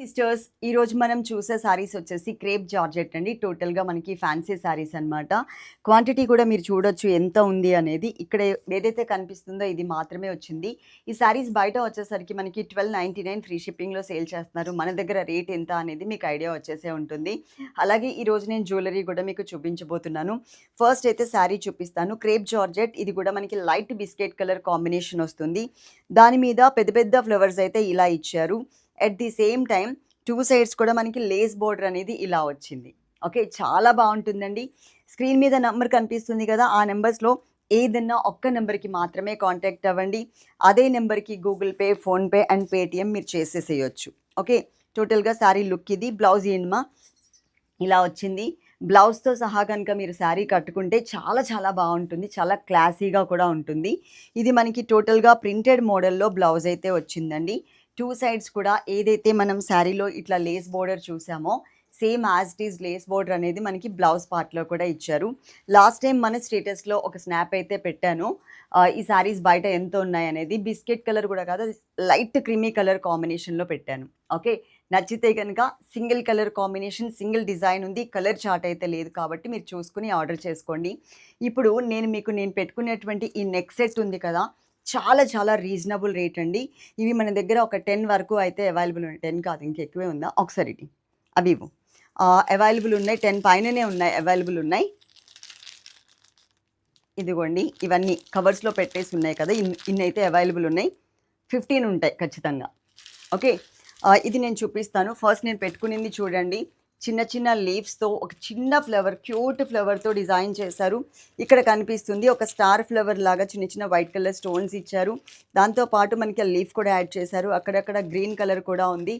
Sisters ఈ రోజు మనం చూసే సారీస్ వచ్చేసి క్రేప్ జార్జెట్ అండి. టోటల్గా మనకి ఫ్యాన్సీ సారీస్ అన్నమాట. క్వాంటిటీ కూడా మీరు చూడొచ్చు ఎంత ఉంది అనేది. ఇక్కడ ఏదైతే కనిపిస్తుందో ఇది మాత్రమే వచ్చింది. ఈ సారీస్ బయట వచ్చేసరికి మనకి ట్వెల్వ్ నైంటీ నైన్ ఫ్రీ షిప్పింగ్లో సేల్ చేస్తున్నారు. మన దగ్గర రేట్ ఎంత అనేది మీకు ఐడియా వచ్చేసే ఉంటుంది. అలాగే ఈరోజు నేను జ్యువెలరీ కూడా మీకు చూపించబోతున్నాను. ఫస్ట్ అయితే శారీ చూపిస్తాను. క్రేప్ జార్జెట్ ఇది కూడా మనకి లైట్ బిస్కెట్ కలర్ కాంబినేషన్ వస్తుంది. దాని మీద పెద్ద పెద్ద ఫ్లవర్స్ అయితే ఇలా ఇచ్చారు. At the same time two sides కూడా మనకి లేస్ బోర్డర్ అనేది ఇలా వచ్చింది. ఓకే చాలా బాగుంటుందండి. స్క్రీన్ మీద నెంబర్ కనిపిస్తుంది కదా ఆ నెంబర్స్లో ఏదన్నా ఒక్క నెంబర్కి మాత్రమే కాంటాక్ట్ అవ్వండి. అదే నెంబర్కి Google Pay PhonePe and Paytm మీరు చేసేసేయచ్చు. ఓకే టోటల్గా శారీ లుక్ ఇది బ్లౌజ్ ఏంమా ఇలా వచ్చింది. బ్లౌజ్తో సహా కనుక మీరు శారీ కట్టుకుంటే చాలా చాలా బాగుంటుంది. చాలా క్లాసీగా కూడా ఉంటుంది. ఇది మనకి టోటల్గా ప్రింటెడ్ మోడల్లో బ్లౌజ్ అయితే వచ్చిందండి. టూ సైడ్స్ కూడా ఏదైతే మనం శారీలో ఇట్లా lace border చూసామో same as it is lace border అనేది మనకి బ్లౌజ్ పార్ట్లో కూడా ఇచ్చారు. లాస్ట్ టైం మన స్టేటస్లో ఒక స్నాప్ అయితే పెట్టాను. ఈ శారీస్ బయట ఎంత ఉన్నాయి అనేది బిస్కెట్ కలర్ కూడా కాదు లైట్ క్రీమీ కలర్ కాంబినేషన్లో పెట్టాను. ఓకే నచ్చితే కనుక single colour combination single design ఉంది. కలర్ చార్ట్ అయితే లేదు కాబట్టి మీరు చూసుకుని ఆర్డర్ చేసుకోండి. ఇప్పుడు నేను మీకు నేను పెట్టుకునేటువంటి ఈ నెక్ సెట్ ఉంది కదా చాలా చాలా రీజనబుల్ రేట్ అండి. ఇవి మన దగ్గర ఒక టెన్ వరకు అయితే అవైలబుల్ ఉన్నాయి టెన్ కాదు ఇంకా ఎక్కువే ఉందా? ఒకసారి అవి అవైలబుల్ ఉన్నాయి టెన్ పైననే ఉన్నాయి అవైలబుల్ ఉన్నాయి. ఇదిగోండి ఇవన్నీ కవర్స్లో పెట్టేసి ఉన్నాయి కదా ఇన్ ఇన్ని అయితే అవైలబుల్ ఉన్నాయి. ఫిఫ్టీన్ ఉంటాయి ఖచ్చితంగా. ఓకే? ఇది నేను చూపిస్తాను. ఫస్ట్ నేను పెట్టుకునింది చూడండి. చిన్న చిన్న లీవ్స్తో ఒక చిన్న ఫ్లవర్ క్యూట్ ఫ్లవర్తో డిజైన్ చేశారు. ఇక్కడ కనిపిస్తుంది ఒక స్టార్ ఫ్లవర్ లాగా చిన్న చిన్న వైట్ కలర్ స్టోన్స్ ఇచ్చారు. దాంతోపాటు మనకి లీఫ్ కూడా యాడ్ చేశారు. అక్కడక్కడ గ్రీన్ కలర్ కూడా ఉంది.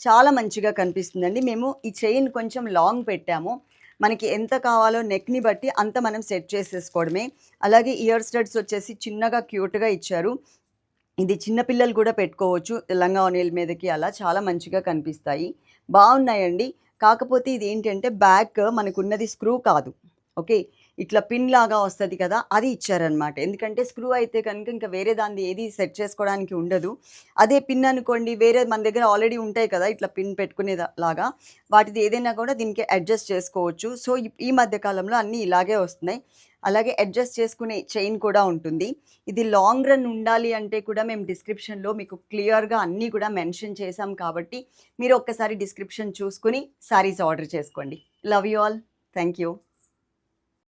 చాలా మంచిగా కనిపిస్తుందండి. మేము ఈ చైన్ కొంచెం లాంగ్ పెట్టాము. మనకి ఎంత కావాలో నెక్ని బట్టి అంత మనం సెట్ చేసేసుకోవడమే. అలాగే ఇయర్ స్టడ్స్ వచ్చేసి చిన్నగా క్యూట్గా ఇచ్చారు. ఇది చిన్నపిల్లలు కూడా పెట్టుకోవచ్చు. లంగావనీల మీదకి అలా చాలా మంచిగా కనిపిస్తాయి. బాగున్నాయండి. కాకపోతే ఇది ఏంటంటే బ్యాక్ మనకున్నది స్క్రూ కాదు. ఓకే? ఇట్లా పిన్ లాగా వస్తుంది కదా అది ఇచ్చారనమాట. ఎందుకంటే స్క్రూ అయితే కనుక ఇంకా వేరే దాన్ని ఏది సెట్ చేసుకోవడానికి ఉండదు. అదే పిన్ అనుకోండి వేరే మన దగ్గర ఆల్రెడీ ఉంటాయి కదా ఇట్లా పిన్ పెట్టుకునే లాగా వాటిది ఏదైనా కూడా దీనికి అడ్జస్ట్ చేసుకోవచ్చు. సో ఈ- మధ్య కాలంలో అన్నీ ఇలాగే వస్తున్నాయి. అలాగే అడ్జస్ట్ చేసుకునే చైన్ కూడా ఉంటుంది. ఇది లాంగ్ రన్ ఉండాలి అంటే కూడా మేము డిస్క్రిప్షన్లో మీకు క్లియర్గా అన్నీ కూడా మెన్షన్ చేసాం కాబట్టి మీరు ఒక్కసారి డిస్క్రిప్షన్ చూసుకుని సారీస్ ఆర్డర్ చేసుకోండి. Love you all. Thank you